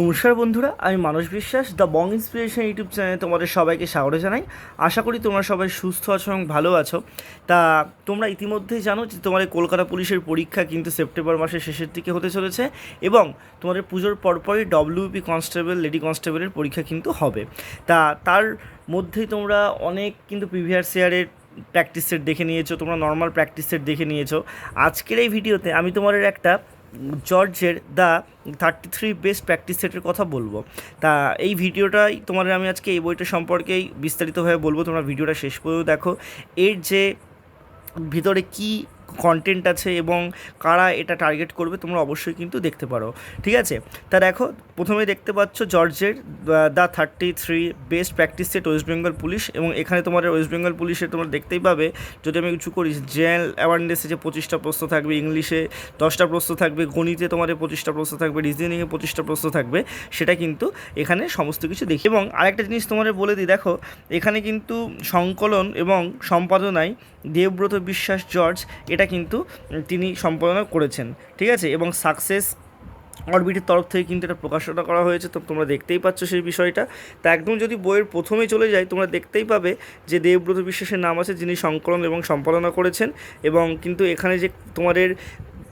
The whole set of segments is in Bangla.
নমস্কার বন্ধুরা, আমি মানস বিশ্বাস দ্য বং ইন্সপিরেশন ইউটিউব চ্যানেলে তোমাদের সবাইকে স্বাগত জানাই। আশা করি তোমরা সবাই সুস্থ আছো এবং ভালো আছো। তা তোমরা ইতিমধ্যেই জানো যে তোমাদের কলকাতা পুলিশের পরীক্ষা কিন্তু সেপ্টেম্বর মাসের শেষের দিকে হতে চলেছে এবং তোমাদের পুজোর পরপরই ডব্লিউপি কনস্টেবল লেডি কনস্টেবলের পরীক্ষা কিন্তু হবে। তা তার মধ্যেই তোমরা অনেক কিন্তু প্রিভিয়াস ইয়ারের প্র্যাকটিস সেট দেখে নিয়েছো, তোমরা নর্মাল প্র্যাকটিস সেট দেখে নিয়েছো। আজকের এই ভিডিওতে আমি তোমাদের একটা জর্জের the thirty three best practice সেটের কথা বলব। তা এই ভিডিওটাই তোমাদের আমি আজকে এই বইটা সম্পর্কেই বিস্তারিতভাবে বলব। তোমরা ভিডিওটা শেষ করেও দেখো। এর যে ভিতরে কি কন্টেন্ট আছে এবং কারা এটা টার্গেট করবে তোমরা অবশ্যই কিন্তু দেখতে পারো। ঠিক আছে? তা দেখো, প্রথমে দেখতে পাচ্ছ জর্জের the thirty three best practice set West Bengal police এবং এখানে তোমাদের ওয়েস্ট বেঙ্গল পুলিশের তোমরা দেখতেই পাবে, যদি আমি কিছু করি জেনারেল অ্যাওয়ারনেসে যে পঁচিশটা প্রশ্ন থাকবে ইংলিশে দশটা প্রশ্ন থাকবে, গণিতে তোমাদের পঁচিশটা প্রশ্ন থাকবে রিজনিংয়ে পঁচিশটা প্রশ্ন থাকবে, সেটা কিন্তু এখানে সমস্ত কিছু দেখি এবং আরেকটা জিনিস তোমাদের বলে দিই, দেখো, এখানে কিন্তু সংকলন এবং সম্পাদনায় দেবব্রত বিশ্বাস জর্জ, এটা কিন্তু তিনি সম্পাদনা করেছেন, ঠিক আছে? এবং সাকসেস অরবিটের তরফ থেকে কিন্তু এটা প্রকাশনা করা হয়েছে, তো তোমরা দেখতেই পাচ্ছ সেই বিষয়টা। তা একদম যদি বইয়ের প্রথমেই চলে যায় তোমরা দেখতেই পাবে যে দেবব্রত বিশ্বাসের নাম আছে, যিনি সংকলন এবং সম্পাদনা করেছেন। এবং কিন্তু এখানে যে তোমাদের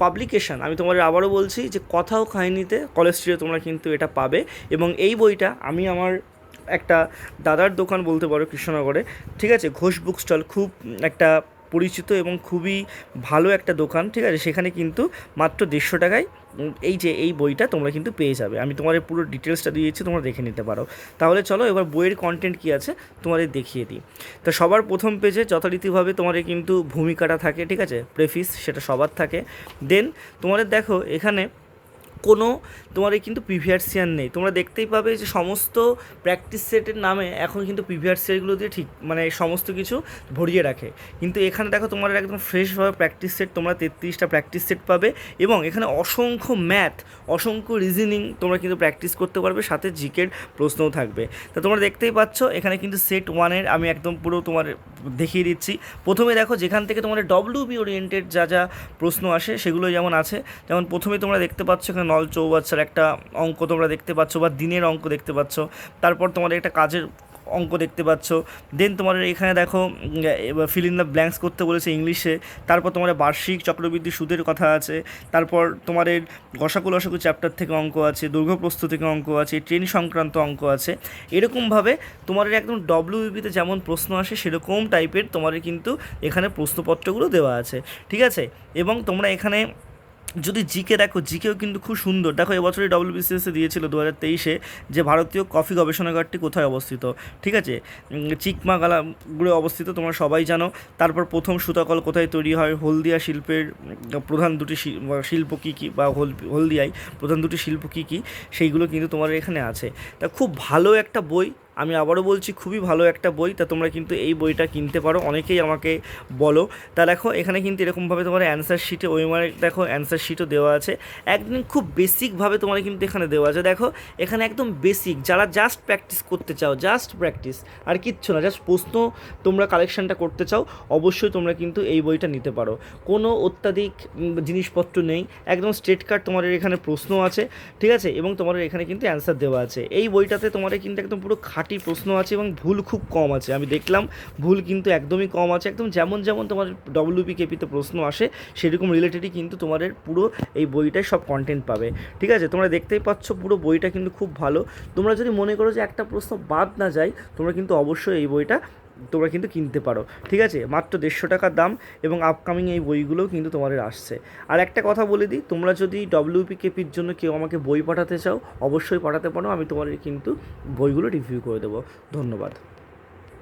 পাবলিকেশন আমি তোমাদের আবারও বলছি যে কথা ও কাহিনীতে কলেজ স্ট্রিটে তোমরা কিন্তু এটা পাবে। এবং এই বইটা আমি আমার একটা দাদার দোকান বলতে পারো কৃষ্ণনগরে, ঠিক আছে? ঘোষ বুক স্টল খুব একটা পরিচিত এবং খুবই ভালো একটা দোকান, ঠিক আছে? সেখানে কিন্তু মাত্র দেড়শো টাকায় এই যে এই বইটা তোমরা কিন্তু পেয়ে যাবে। আমি তোমাদের পুরো ডিটেলসটা দিয়েছি, তোমরা দেখে নিতে পারো। তাহলে চলো এবার বইয়ের কন্টেন্ট কী আছে, তোমাদের দেখিয়ে দিই। তো সবার প্রথম পেজে যথারীতিভাবে তোমাদের কিন্তু ভূমিকাটা থাকে, ঠিক আছে? প্রেফিস সেটা সবার থাকে। দেন তোমাদের দেখো, এখানে কোনো তোমার এই কিন্তু প্রিভিয়াস ইয়ার নেই। তোমরা দেখতেই পাবে যে সমস্ত প্র্যাকটিস সেটের নামে এখন কিন্তু প্রিভিয়াস ইয়ারগুলো দিয়ে ঠিক মানে সমস্ত কিছু ভরিয়ে রাখে। কিন্তু এখানে দেখো তোমার একদম ফ্রেশভাবে প্র্যাকটিস সেট তোমরা তেত্রিশটা প্র্যাকটিস সেট পাবে এবং এখানে অসংখ্য ম্যাথ অসংখ্য রিজনিং তোমরা কিন্তু প্র্যাকটিস করতে পারবে, সাথে জিকের প্রশ্নও থাকবে। তা তোমরা দেখতেই পাচ্ছ, এখানে কিন্তু সেট ওয়ানের আমি একদম পুরো তোমার দেখিয়ে দিচ্ছি। প্রথমে দেখো যেখান থেকে তোমাদের ডব্লিউ বি ওরিয়েন্টেড যা যা প্রশ্ন আসে সেগুলো যেমন আছে। যেমন প্রথমে তোমরা দেখতে পাচ্ছ এখানে নল চৌবাচ্চার একটা অঙ্ক তোমরা দেখতে পাচ্ছ বা দিনের অঙ্ক দেখতে পাচ্ছ। তারপর তোমাদের একটা কাজের অঙ্ক দেখতে পাচ্ছ। দেন তোমার এখানে দেখো ফিল ইন দ্য ব্ল্যাঙ্কস করতে বলেছে ইংলিশে। তারপর তোমার বার্ষিক চক্রবৃদ্ধি সুদের কথা আছে। তারপর তোমাদের গসাকু লসাকু চ্যাপ্টার থেকে অঙ্ক আছে, দৈর্ঘ্যপ্রস্থ থেকে অঙ্ক আছে, ট্রেন সংক্রান্ত অঙ্ক আছে। এরকমভাবে তোমাদের একদম ডব্লিউবিতে যেমন প্রশ্ন আসে, সেরকম টাইপের তোমাদের কিন্তু এখানে প্রশ্নপত্রগুলো দেওয়া আছে। ঠিক আছে? এবং তোমরা এখানে যদি জিকে দেখো জিকেও কিন্তু খুব সুন্দর। দেখো, এবছরই ডব্লিউবিসিএসে দিয়েছিল দু হাজার তেইশে যে ভারতীয় কফি গবেষণাগারটি কোথায় অবস্থিত, ঠিক আছে? চিকমাগালাগুলো অবস্থিত, তোমরা সবাই জানো। তারপর প্রথম সুতাকল কোথায় তৈরি হয়? হলদিয়া শিল্পের প্রধান দুটি শিল্প কী কী, বা হল, হলদিয়ায় প্রধান দুটি শিল্প কী কী, সেইগুলো কিন্তু তোমার এখানে আছে। তা খুব ভালো একটা বই আমি আবারও বলছি, খুবই ভালো একটা বই। তা তোমরা কিন্তু এই বইটা কিনতে পারো। অনেকেই আমাকে বলো। তা দেখো, এখানে কিন্তু এরকমভাবে তোমার অ্যান্সার শিটে ওইমারে দেখো অ্যান্সার শিটও দেওয়া আছে। একদম খুব বেসিকভাবে তোমার কিন্তু এখানে দেওয়া আছে। দেখো, এখানে একদম বেসিক যারা জাস্ট প্র্যাকটিস করতে চাও জাস্ট প্র্যাকটিস আর কিচ্ছু না জাস্ট প্রশ্ন তোমরা কালেকশানটা করতে চাও, অবশ্যই তোমরা কিন্তু এই বইটা নিতে পারো। কোনো অত্যাধিক জিনিসপত্র নেই। একদম স্ট্রেট কার্ড তোমাদের এখানে প্রশ্ন আছে, ঠিক আছে? এবং তোমাদের এখানে কিন্তু অ্যান্সার দেওয়া আছে। এই বইটাতে তোমাদের কিন্তু একদম পুরো খাঁটি প্রশ্ন আছে এবং ভুল খুব কম আছে। আমি দেখলাম ভুল কিন্তু একদমই কম আছে। একদম যেমন যেমন তোমার ডব্লিউপি কেপিতে প্রশ্ন আসে, সেরকম রিলেটেডই কিন্তু তোমাদের পুরো এই বইটায় সব কন্টেন্ট পাবে। ঠিক আছে? তোমরা দেখতেই পাচ্ছ পুরো বইটা কিন্তু খুব ভালো। তোমরা যদি মনে করো যে একটা প্রশ্ন বাদ না যায়, তোমরা কিন্তু অবশ্যই এই বইটা তোমরা কিন্তু কিনতে পারো। ঠিক আছে? মাত্র দেড়শো টাকার দাম এবং আপকামিং এই বইগুলোও কিন্তু তোমাদের আসছে। আর একটা কথা বলে দিই, তোমরা যদি ডব্লিউপি কেপির জন্য কেউ আমাকে বই পাঠাতে চাও, অবশ্যই পাঠাতে পারো, আমি তোমাদের কিন্তু বইগুলো রিভিউ করে দেবো। ধন্যবাদ।